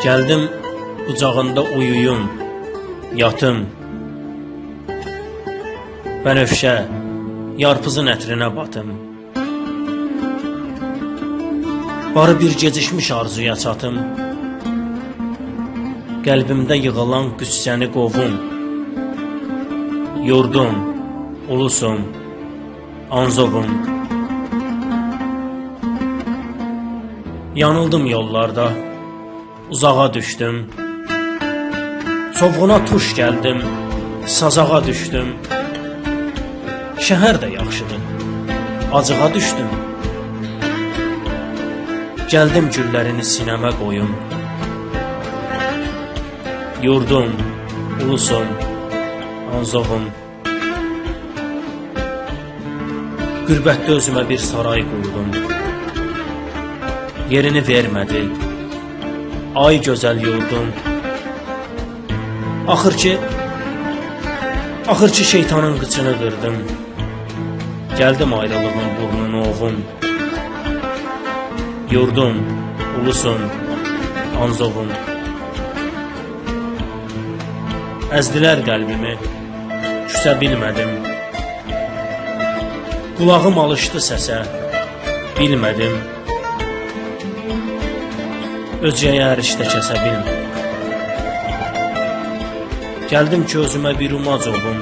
Gəldim qucağında uyuyum, yatım. Bənövşə, yarpızın ətrinə batım. Barı bir gecikmiş arzuya çatım. Qəlbimdə yığılan qüssəni qovum. Yurdum, ulusum, anzovum. Yanıldım yollarda, uzağa düşdüm. Çovğuna tuş gəldim, sazağa düşdüm. Şəhər də yaxşıdır, acığa düşdüm. Gəldim güllərini sinəmə qoyum. Yurdum, ulusum, anzovum. Qürbətdə özümə bir saray qurdum. Yerini vermədi. Ay gözəl yurdum. Axır ki Axır ki şeytanın qıçını qırdım. Gəldim ayrılığın burnunu ovum. Yurdum, ulusum, anzovum. Əzdilər qəlbimi, küsə bilmədim. Qulağım alışdı səsə, bilmədim. Özcəyə ərişdə kəsə bilmədim. Gəldim ki, özümə bir umac olum.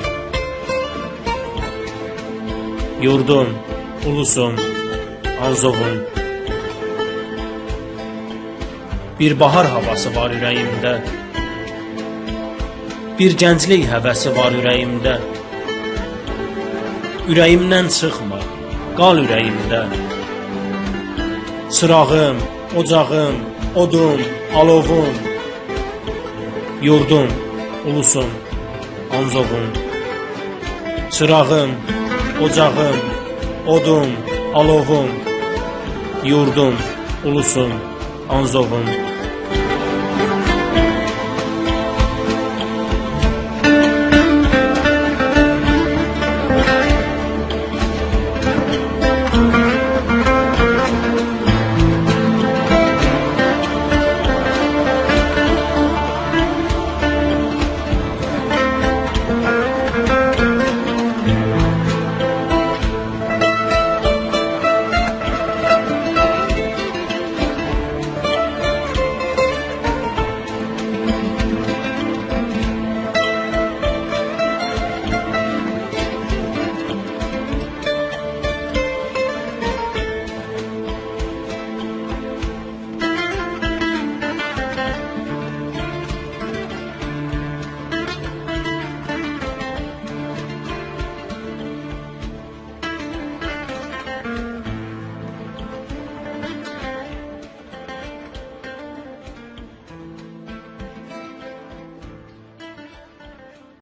Yurdum, ulusum, anzovum. Bir bahar havası var ürəyimdə. Bir gənclik həvəsi var ürəyimdə. Ürəyimdən çıxma, qal ürəyimdə. Çırağım, ocağım, odum, alovum. Yurdum, ulusum, anzovum. Çırağım, ocağım, odum, alovum. Yurdum, ulusum, anzovum.